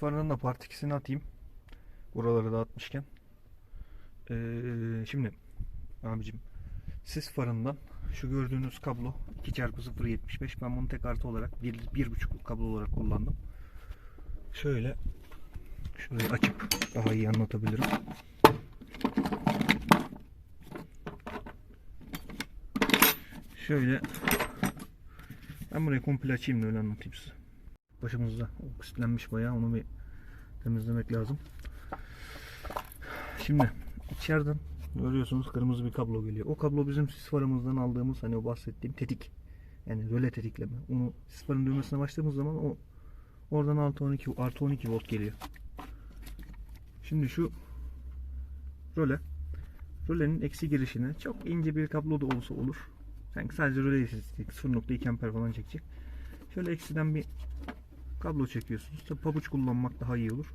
farının da part 2'sini atayım. Buraları dağıtmışken. Ee, şimdi abicim sis farından şu gördüğünüz kablo 2x0.75 ben bunu tek artı olarak 1.5 kablo olarak kullandım. Şöyle şurayı açıp daha iyi anlatabilirim. Şöyle ben burayı komple açayım da öyle anlatayım size. Başımızda oksitlenmiş bayağı onu bir temizlemek lazım. Şimdi içeriden görüyorsunuz kırmızı bir kablo geliyor. O kablo bizim sis aldığımız hani o bahsettiğim tetik. Yani röle tetikleme. Onu sis düğmesine başladığımız zaman o oradan artı 12 artı 12 volt geliyor. Şimdi şu röle rölenin eksi girişine çok ince bir kablo da olsa olur. Sanki sadece röle çekecek. 0.2 amper falan çekecek. Şöyle eksiden bir kablo çekiyorsunuz. Tabi pabuç kullanmak daha iyi olur.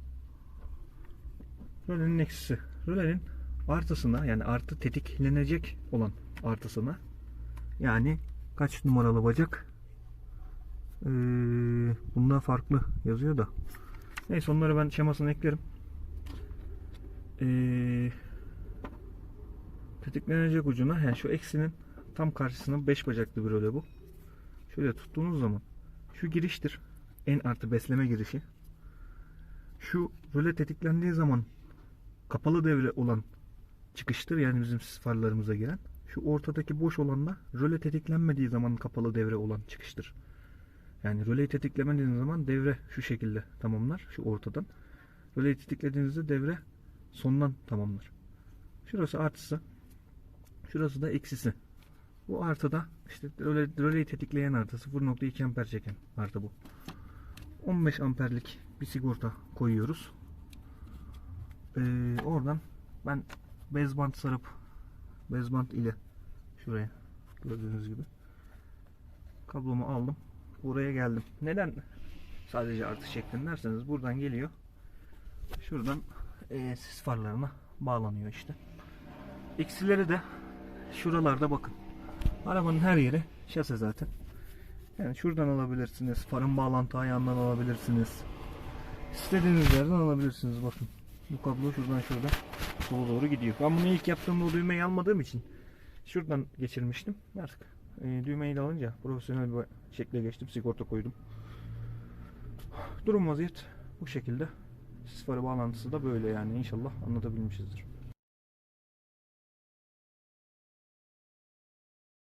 Rölenin eksisi. Rölenin artısına yani artı tetiklenecek olan artısına yani kaç numaralı bacak ee, bunda farklı yazıyor da neyse onları ben şemasını eklerim ee, tetiklenecek ucuna yani şu eksinin tam karşısına 5 bacaklı bir röle bu şöyle tuttuğunuz zaman şu giriştir en artı besleme girişi şu röle tetiklendiği zaman kapalı devre olan çıkıştır yani bizim farlarımıza giren. Şu ortadaki boş olan da röle tetiklenmediği zaman kapalı devre olan çıkıştır. Yani röleyi tetiklemediğiniz zaman devre şu şekilde tamamlar. Şu ortadan. Röleyi tetiklediğinizde devre sondan tamamlar. Şurası artısı. Şurası da eksisi. Bu artıda işte röle, röleyi tetikleyen artı 0.2 amper çeken artı bu. 15 amperlik bir sigorta koyuyoruz. Ee, oradan ben bez bant sarıp bez bant ile şuraya gördüğünüz gibi kablomu aldım. Buraya geldim. Neden sadece artı şeklinde derseniz buradan geliyor. Şuradan e, sis farlarına bağlanıyor işte. Eksileri de şuralarda bakın. Arabanın her yeri şase zaten. Yani şuradan alabilirsiniz. Farın bağlantı ayağından alabilirsiniz. İstediğiniz yerden alabilirsiniz bakın. Bu kablo şuradan şuradan sola doğru gidiyor. Ben bunu ilk yaptığımda o düğmeyi almadığım için şuradan geçirmiştim. Artık e, düğmeyi de alınca profesyonel bir şekle geçtim. Sigorta koydum. Durum vaziyet bu şekilde. Sis farı bağlantısı da böyle yani. İnşallah anlatabilmişizdir.